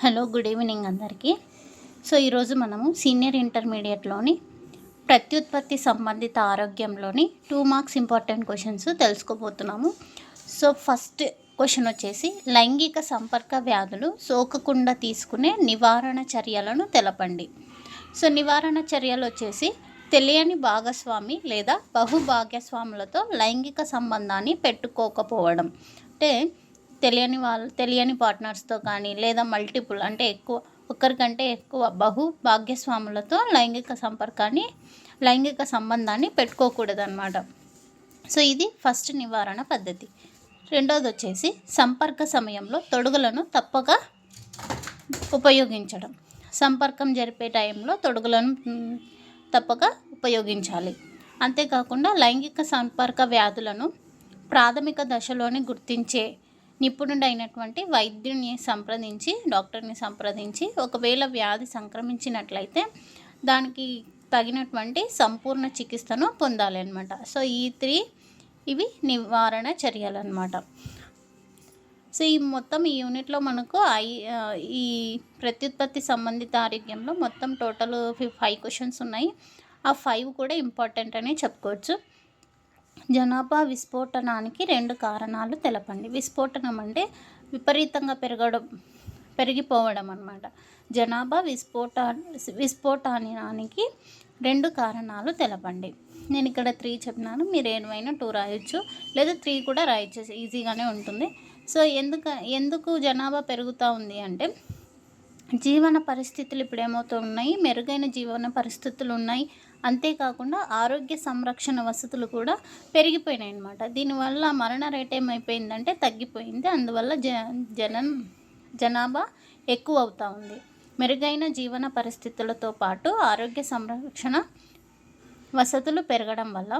Hello good evening అందరికీ. So ఈరోజు మనము సీనియర్ ఇంటర్మీడియట్లోని ప్రత్యుత్పత్తి సంబంధిత ఆరోగ్యంలోని టూ మార్క్స్ ఇంపార్టెంట్ క్వశ్చన్స్ తెలుసుకోబోతున్నాము. సో ఫస్ట్ క్వశ్చన్ వచ్చేసి లైంగిక సంపర్క వ్యాధులు సోకకుండా తీసుకునే నివారణ చర్యలను తెలపండి. సో నివారణ చర్యలు వచ్చేసి తెలియని భాగస్వామి లేదా బహుభాగ్యస్వాములతో లైంగిక సంబంధాన్ని పెట్టుకోకపోవడం. అంటే తెలియని వాళ్ళు తెలియని పార్ట్నర్స్తో కానీ లేదా మల్టిపుల్ అంటే ఎక్కువ ఒక్కరికంటే ఎక్కువ బహు భాగ్యస్వాములతో లైంగిక సంపర్కాన్ని లైంగిక సంబంధాన్ని పెట్టుకోకూడదన్నమాట. సో ఇది ఫస్ట్ నివారణ పద్ధతి. రెండోది వచ్చేసి సంపర్క సమయంలో తొడుగులను తప్పక ఉపయోగించడం. సంపర్కం జరిపే టైంలో తొడుగులను తప్పక ఉపయోగించాలి. అంతేకాకుండా లైంగిక సంపర్క వ్యాధులను ప్రాథమిక దశలోనే గుర్తించే నిపుణుడైనటువంటి వైద్యుని సంప్రదించి డాక్టర్ని సంప్రదించి ఒకవేళ వ్యాధి సంక్రమించినట్లయితే దానికి తగినటువంటి సంపూర్ణ చికిత్సను పొందాలి అనమాట సో ఈ త్రీ ఇవి నివారణ చర్యలు అనమాట సో ఈ మొత్తం ఈ యూనిట్లో మనకు ఐ ఈ ప్రత్యుత్పత్తి సంబంధిత ఆరోగ్యంలో మొత్తం టోటల్ ఫైవ్ క్వశ్చన్స్ ఉన్నాయి. ఆ ఫైవ్ కూడా ఇంపార్టెంట్ అనే చెప్పుకోవచ్చు. జనాభా విస్ఫోటనానికి రెండు కారణాలు తెలపండి. విస్ఫోటనం అంటే విపరీతంగా పెరగడం పెరిగిపోవడం అన్నమాట. జనాభా విస్ఫోట విస్ఫోటానికి రెండు కారణాలు తెలపండి. నేను ఇక్కడ త్రీ చెప్పినాను. మీరు ఏమైనా టూ రాయొచ్చు. లేదా త్రీ కూడా రాయొచ్చు. ఈజీగానే ఉంటుంది. సో ఎందుకు ఎందుకు జనాభా పెరుగుతూ ఉంది అంటే జీవన పరిస్థితులు ఇప్పుడు ఏమవుతున్నాయి? మెరుగైన జీవన పరిస్థితులు ఉన్నాయి. అంతేకాకుండా ఆరోగ్య సంరక్షణ వసతులు కూడా పెరిగిపోయినాయి అనమాట దీనివల్ల మరణ రేట్ ఏమైపోయిందంటే తగ్గిపోయింది. అందువల్ల జ జనం జనాభా ఎక్కువ అవుతూ ఉంది. మెరుగైన జీవన పరిస్థితులతో పాటు ఆరోగ్య సంరక్షణ వసతులు పెరగడం వల్ల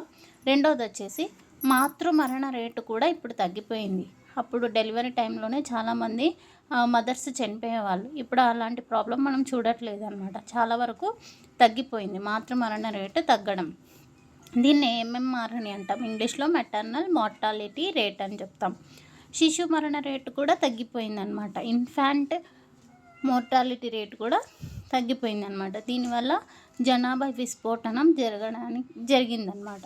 రెండోది వచ్చేసి మాతృ మరణ రేటు కూడా ఇప్పుడు తగ్గిపోయింది. అప్పుడు డెలివరీ టైంలోనే చాలామంది మదర్స్ చనిపోయేవాళ్ళు. ఇప్పుడు అలాంటి ప్రాబ్లం మనం చూడట్లేదు అనమాట చాలా వరకు తగ్గిపోయింది. మాతృ మరణ రేటు తగ్గడం. దీన్ని ఎంఎంఆర్ అని అంటాం. ఇంగ్లీష్లో మెటర్నల్ మార్టాలిటీ రేట్ అని చెప్తాం. శిశు మరణ రేటు కూడా తగ్గిపోయింది అనమాట ఇన్ఫాంట్ మోర్టాలిటీ రేట్ కూడా తగ్గిపోయింది అనమాట దీనివల్ల జనాభా విస్ఫోటనం జరగడానికి జరిగిందనమాట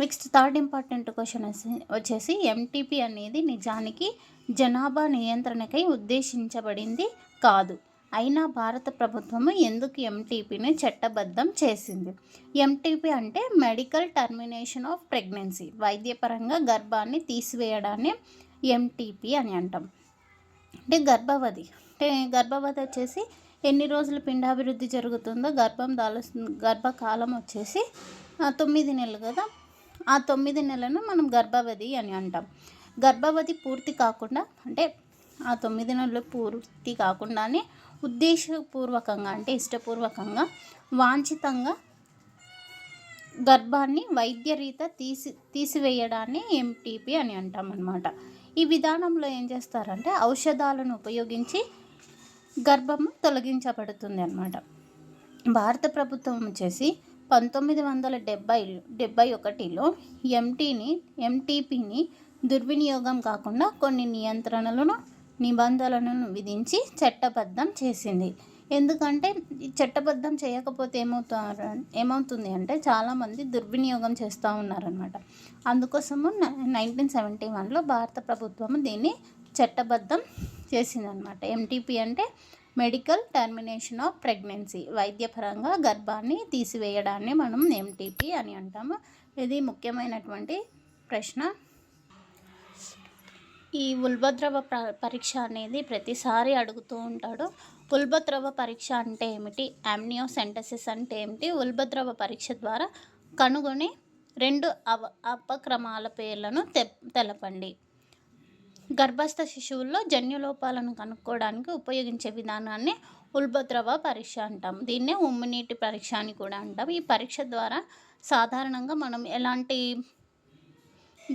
నెక్స్ట్ థర్డ్ ఇంపార్టెంట్ క్వశ్చన్ వచ్చేసి ఎంటీపీ అనేది నిజానికి జనాభా నియంత్రణకై ఉద్దేశించబడింది కాదు. అయినా భారత ప్రభుత్వము ఎందుకు ఎంటీపీని చట్టబద్ధం చేసింది? ఎంటీపీ అంటే మెడికల్ టర్మినేషన్ ఆఫ్ ప్రెగ్నెన్సీ వైద్యపరంగా గర్భాన్ని తీసివేయడాన్ని ఎంటీపీ అని అంటాం. అంటే గర్భవతి అంటే గర్భవతి వచ్చేసి ఎన్ని రోజులు పిండాభివృద్ధి జరుగుతుందో గర్భం దాలు గర్భకాలం వచ్చేసి తొమ్మిది నెలలు కదా? ఆ తొమ్మిది నెలలను మనం గర్భవతి అని అంటాం. గర్భవతి పూర్తి కాకుండా అంటే ఆ తొమ్మిది నెలలు పూర్తి కాకుండానే ఉద్దేశపూర్వకంగా అంటే ఇష్టపూర్వకంగా వాంఛితంగా గర్భాన్ని వైద్యరీత తీసి తీసివేయడాన్ని ఎంటీపీ అని అంటాం అనమాట ఈ విధానంలో ఏం చేస్తారంటే ఔషధాలను ఉపయోగించి గర్భము తొలగించబడుతుంది అన్నమాట. భారత ప్రభుత్వం వచ్చేసి పంతొమ్మిది వందల డెబ్బై డెబ్బై ఒకటిలో ఎంటీని ఎంటీపీని దుర్వినియోగం కాకుండా కొన్ని నియంత్రణలను నిబంధనలను విధించి చట్టబద్ధం చేసింది. ఎందుకంటే చట్టబద్ధం చేయకపోతే ఏమవుతారు ఏమవుతుంది అంటే చాలామంది దుర్వినియోగం చేస్తూ ఉన్నారనమాట అందుకోసము నైన్టీన్ సెవెంటీ వన్లో భారత ప్రభుత్వం దీన్ని చట్టబద్ధం చేసిందనమాట ఎంటీపీ అంటే మెడికల్ టర్మినేషన్ ఆఫ్ ప్రెగ్నెన్సీ. వైద్యపరంగా గర్భాన్ని తీసివేయడాన్ని మనం ఎంటీపీ అని అంటాము. ఇది ముఖ్యమైనటువంటి ప్రశ్న. ఈ ఉల్బద్రవ పరీక్ష అనేది ప్రతిసారి అడుగుతూ ఉంటాడు. ఉల్బద్రవ పరీక్ష అంటే ఏమిటి? అమ్నియోసెంటసిస్ అంటే ఏమిటి? ఉల్బద్రవ పరీక్ష ద్వారా కనుగొనే రెండు అవ అపక్రమాల పేర్లను తె తెలపండి. గర్భస్థ శిశువుల్లో జన్యులోపాలను కనుక్కోవడానికి ఉపయోగించే విధానాన్ని ఉల్బద్రవ పరీక్ష అంటాం. దీన్నే ఉమ్మినీటి పరీక్ష అని కూడా అంటాం. ఈ పరీక్ష ద్వారా సాధారణంగా మనం ఎలాంటి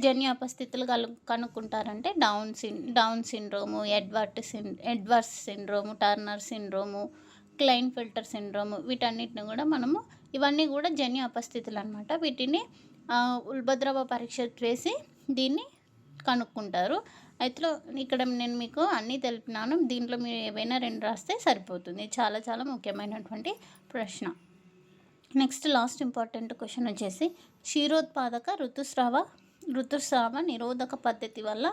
జన్యు అపస్థితులు కలు కనుక్కుంటారంటే down sin down syndrome Edward sin Edwards syndrome Turner syndrome Klinefelter syndrome వీటన్నిటిని కూడా మనము ఇవన్నీ కూడా జన్యు అపస్థితులు అనమాట వీటిని ఉల్బద్రవ పరీక్ష చేసి దీన్ని కనుక్కుంటారు. అయితే ఇక్కడ నేను మీకు అన్నీ తెలిపినాను దీంట్లో మీరు ఏవైనా రెండు రాస్తే సరిపోతుంది. చాలా చాలా ముఖ్యమైనటువంటి ప్రశ్న. నెక్స్ట్ లాస్ట్ ఇంపార్టెంట్ క్వశ్చన్ వచ్చేసి క్షీరోత్పాదక ఋతుస్రావ ఋతుస్రావ నిరోధక పద్ధతి వల్ల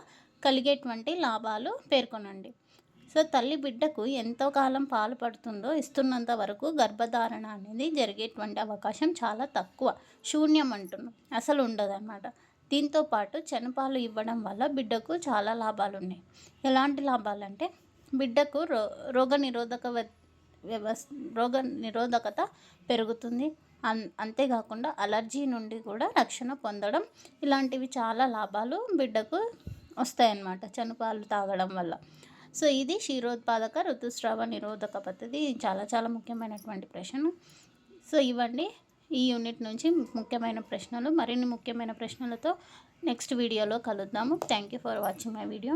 కలిగేటువంటి లాభాలు పేర్కొనండి. సో తల్లి బిడ్డకు ఎంతో కాలం పాలు పడుతుందో ఇస్తున్నంత వరకు గర్భధారణ అనేది జరిగేటువంటి అవకాశం చాలా తక్కువ. శూన్యం అంటున్నాం. అసలు ఉండదన్నమాట. దీంతో పాటు చెనపాలు ఇవ్వడం వల్ల బిడ్డకు చాలా లాభాలు ఉన్నాయి ఎలాంటి లాభాలు అంటే బిడ్డకు రో రోగ నిరోధక వ్యవస్థ రోగ నిరోధకత పెరుగుతుంది. అన్ అంతేకాకుండా అలర్జీ నుండి కూడా రక్షణ పొందడం ఇలాంటివి చాలా లాభాలు బిడ్డకు వస్తాయన్నమాట చనుపాలు తాగడం వల్ల. సో ఇది క్షీరోత్పాదక ఋతుస్రావ నిరోధక పద్ధతి. చాలా చాలా ముఖ్యమైనటువంటి ప్రశ్న. సో ఇవన్నీ ఈ యూనిట్ నుంచి ముఖ్యమైన ప్రశ్నలు మరిన్ని ముఖ్యమైన ప్రశ్నలతో నెక్స్ట్ వీడియోలో కలుద్దాము. Thank you for watching my video